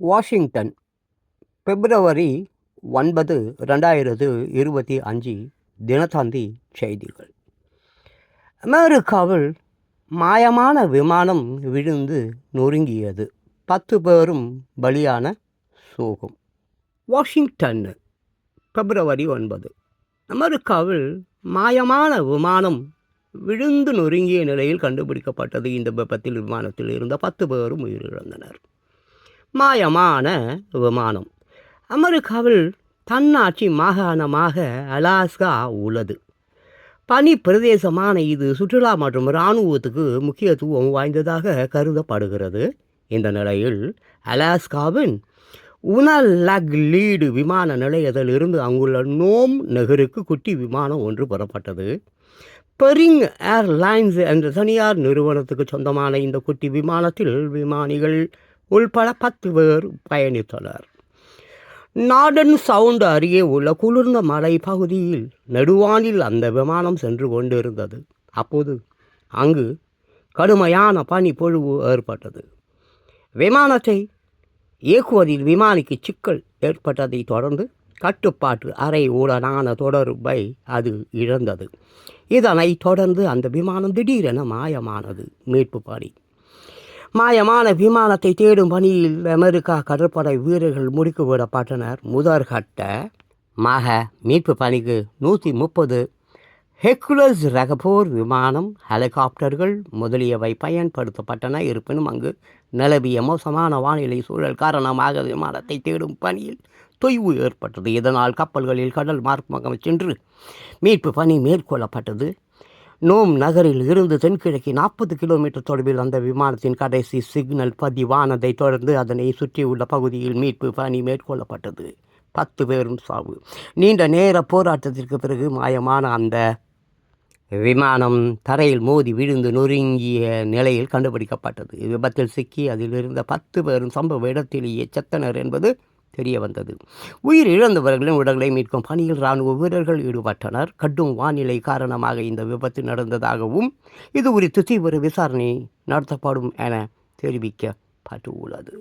Washington பிப்ரவரி ஒன்பது ரெண்டாயிரத்து இருபத்தி அஞ்சு தினத்தந்தி செய்திகள். அமெரிக்காவில் மாயமான விமானம் விழுந்து நொறுங்கியது. பத்து பேரும் பலியான சோகம். வாஷிங்டன் பிப்ரவரி ஒன்பது. அமெரிக்காவில் மாயமான விமானம் விழுந்து நொறுங்கிய நிலையில் கண்டுபிடிக்கப்பட்டது. இந்த விபத்தில் விமானத்தில் இருந்த பத்து பேரும் உயிரிழந்தனர். மாயமான விமானம். அமெரிக்காவில் தன்னாட்சி மாகாணமாக அலாஸ்கா உள்ளது. பனி பிரதேசமான இது சுற்றுலா மற்றும் இராணுவத்துக்கு முக்கியத்துவம் வாய்ந்ததாக கருதப்படுகிறது. இந்த நிலையில் அலாஸ்காவின் உனலக்லீடு விமான நிலையத்தில் இருந்து அங்குள்ள நோம் நகருக்கு குட்டி விமானம் ஒன்று புறப்பட்டது. பெரிங் ஏர்லைன்ஸ் என்ற தனியார் நிறுவனத்துக்கு சொந்தமான இந்த குட்டி விமானத்தில் விமானிகள் உள்பட பத்து பேர் பயணித்தனர். நாடன் சவுண்ட் அருகே உள்ள குளிர்ந்த மலை பகுதியில் நெடுவானில் அந்த விமானம் சென்று கொண்டிருந்தது. அப்போது அங்கு கடுமையான பனிப்பொழிவு ஏற்பட்டது. விமானத்தை இயக்குவதில் விமானிக்கு சிக்கல் ஏற்பட்டதைத் தொடர்ந்து கட்டுப்பாட்டு அறை உடனான தொடர்பை அது இழந்தது. இதனைத் தொடர்ந்து அந்த விமானம் திடீரென மாயமானது. மீட்பு பணி மாயமான விமானத்தை தேடும் பணியில் அமெரிக்கா கடற்படை வீரர்கள் முடுக்கிவிடப்பட்டனர் முதற்கட்ட மாக மீட்பு பணிக்கு நூற்றி முப்பது ஹெக்குலஸ் ரக போர் விமானம் ஹெலிகாப்டர்கள் முதலியவை பயன்படுத்தப்பட்டன. இருப்பினும் அங்கு நிலவிய மோசமான வானிலை சூழல் காரணமாக விமானத்தை தேடும் பணியில் தொய்வு ஏற்பட்டது. இதனால் கப்பல்களில் கடல் மார்க்கமாக சென்று மீட்பு பணி மேற்கொள்ளப்பட்டது. நோம் நகரில் இருந்து தென்கிழக்கு நாற்பது கிலோமீட்டர் தொலைவில் அந்த விமானத்தின் கடைசி சிக்னல் பதிவானதை தொடர்ந்து அதனை சுற்றியுள்ள பகுதியில் மீட்பு பணி மேற்கொள்ளப்பட்டது. பத்து பேரும் சாவு. நீண்ட நேர போராட்டத்திற்கு பிறகு மாயமான அந்த விமானம் தரையில் மோதி விழுந்து நொறுங்கிய நிலையில் கண்டுபிடிக்கப்பட்டது. விபத்தில் சிக்கி அதில் இருந்த பத்து பேரும் சம்பவ இடத்திலேயே செத்தனர் என்பது தெரிய வந்தது உயிர் இழந்தவர்களின் உடல்களை மீட்கும் பணியில் இராணுவ வீரர்கள் ஈடுபட்டனர். கடும் வானிலை காரணமாக இந்த விபத்து நடந்ததாகவும் இது குறித்து தீவிர விசாரணை நடத்தப்படும் என தெரிவிக்கப்பட்டுள்ளது.